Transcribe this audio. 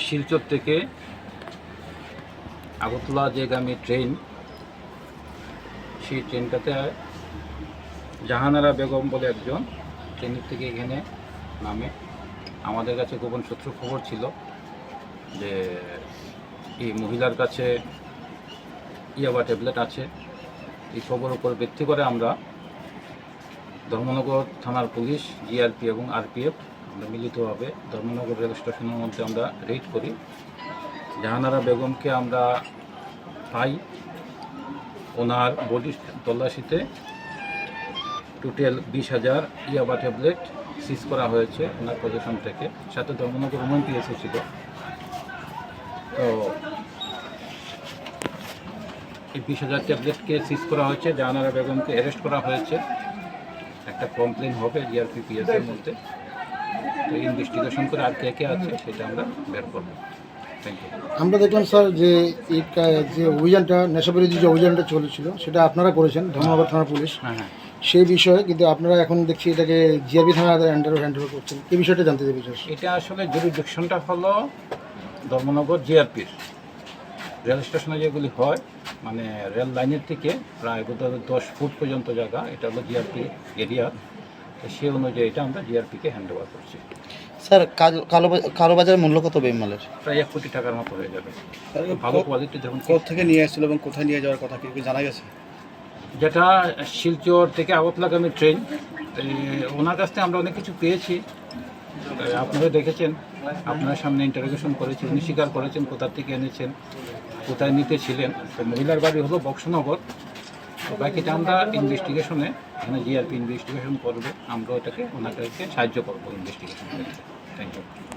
শিলচর থেকে আগরতলা যেগামী ট্রেন সেই ট্রেনটাতে জাহানারা বেগম বলে একজন, ট্রেনের থেকে এখানে নামে। আমাদের কাছে গোপন সূত্র খবর ছিল যে এই মহিলার কাছে ইয়াবা ট্যাবলেট আছে। এই খবর উপর ভিত্তি করে আমরা ধর্মনগর থানার পুলিশ জিআরপি এবং আরপিএফ আমরা মিলিতভাবে ধর্মনগর রেল স্টেশনের মধ্যে আমরা রেড করি। জাহানারা বেগমকে আমরা পাই। ওনার বডি তল্লাশিতে টোটাল বিশ হাজার ইয়াবা ট্যাবলেট সিজ করা হয়েছে ওনার পজিশন থেকে। সাথে ধর্মনগর উমেন পিএসও ছিল। তো এই বিশ হাজার ট্যাবলেটকে সিজ করা হয়েছে, জাহানারা বেগমকে অ্যারেস্ট করা হয়েছে। একটা কমপ্লেন হবে জিআরপি পিএসের মধ্যে। তো ইনভেস্টিগেশন করে আর কে কে আছে সেটা আমরা বের করব। আমরা দেখলাম স্যার যে এই যে অভিযানটা নেশাবিরোধী যে অভিযানটা চলেছিল সেটা আপনারা করেছেন ধর্মনগর থানা পুলিশ। হ্যাঁ হ্যাঁ। সেই বিষয়ে কিন্তু আপনারা এখন দেখছি এটাকে জিআরবি থানার হ্যান্ডার হ্যান্ডেল করছেন। এই বিষয়টা জানতে চাই বিশেষ এটা আসলে জুরিডিকশনটা হলো ধর্মনগর জিআরপির। রেল স্টেশনে যেগুলি হয় মানে রেল লাইনের থেকে প্রায় দশ ফুট পর্যন্ত জায়গা এটা হলো জিআরপি এরিয়া। সে অনুযায়ী এটা আমরা জিআরপিকে হ্যান্ড ওভার করছি। স্যার কালো কালো বাজার মূল্য কত বেমালের প্রায় এক কোটি টাকার মতো হয়ে যাবে। ভালো কোয়ালিটি যখন থেকে নিয়ে আসছিল এবং কোথায় নিয়ে যাওয়ার কথা কি কি জানা গেছে? যেটা শিলচর থেকে আগতলাগামী ট্রেন ওনার কাছ থেকে আমরা অনেক কিছু পেয়েছি। আপনারা দেখেছেন আপনার সামনে ইন্টারোগেশন করেছি উনি স্বীকার করেছেন কোথা থেকে এনেছেন কোথায় নিতে ছিলেন। তো মহিলার বাড়ি হলো বক্সনগর। বাকিটা আমরা ইনভেস্টিগেশনে এখানে জিআরপি ইনভেস্টিগেশন করবে আমরা ওটাকে ওনাদেরকে সাহায্য করব ইনভেস্টিগেশন থ্যাংক ইউ